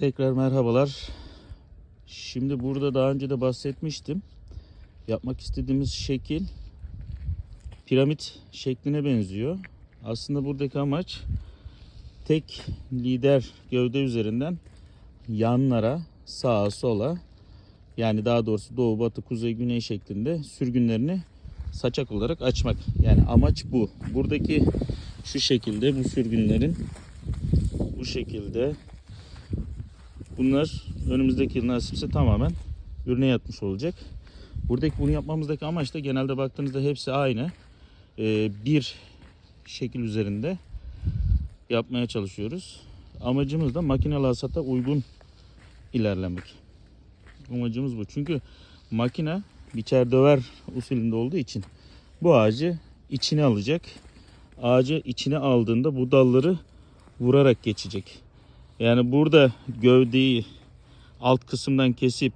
Tekrar merhabalar. Şimdi burada daha önce de bahsetmiştim. Yapmak istediğimiz şekil piramit şekline benziyor. Aslında buradaki amaç tek lider gövde üzerinden yanlara, sağa, sola yani daha doğrusu doğu, batı, kuzey, güney şeklinde sürgünlerini saçak olarak açmak. Yani amaç bu. Buradaki şu şekilde bu sürgünlerin bu şekilde bunlar önümüzdeki yıl nasipse tamamen ürüne yatmış olacak. Buradaki bunu yapmamızdaki amaç da genelde baktığınızda hepsi aynı. Ee, bir şekil üzerinde yapmaya çalışıyoruz. Amacımız da makinalı hasata uygun ilerlemek. Amacımız bu. Çünkü makine biçer döver usulünde olduğu için bu ağacı içine alacak. Ağacı içine aldığında bu dalları vurarak geçecek. Yani burada gövdeyi alt kısımdan kesip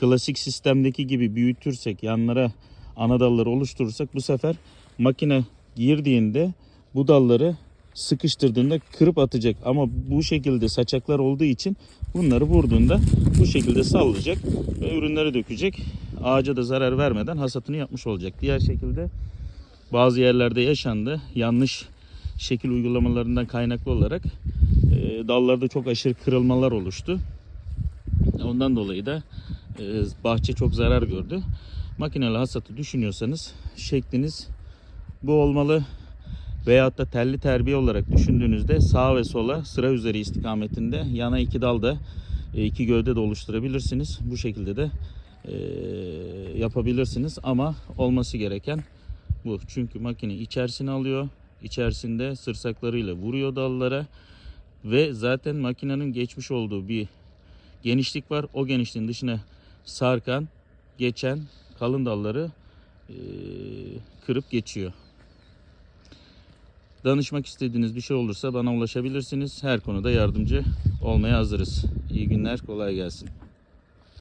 klasik sistemdeki gibi büyütürsek yanlara ana dalları oluşturursak bu sefer makine girdiğinde bu dalları sıkıştırdığında kırıp atacak. Ama bu şekilde saçaklar olduğu için bunları vurduğunda bu şekilde sallayacak ve ürünleri dökecek. Ağaca da zarar vermeden hasatını yapmış olacak. Diğer şekilde bazı yerlerde yaşandı. Yanlış şekil uygulamalarından kaynaklı olarak e, dallarda çok aşırı kırılmalar oluştu. Ondan dolayı da e, bahçe çok zarar gördü. Makineli hasatı düşünüyorsanız şekliniz bu olmalı. Veyahut da telli terbiye olarak düşündüğünüzde sağ ve sola sıra üzeri istikametinde yana iki dal da e, iki gövde de oluşturabilirsiniz. Bu şekilde de yapabilirsiniz ama olması gereken bu. Çünkü makine içerisine alıyor. İçerisinde sırsaklarıyla vuruyor dallara ve zaten makinenin geçmiş olduğu bir genişlik var. O genişliğin dışına sarkan, geçen kalın dalları e, kırıp geçiyor. Danışmak istediğiniz bir şey olursa bana ulaşabilirsiniz. Her konuda yardımcı olmaya hazırız. İyi günler, kolay gelsin.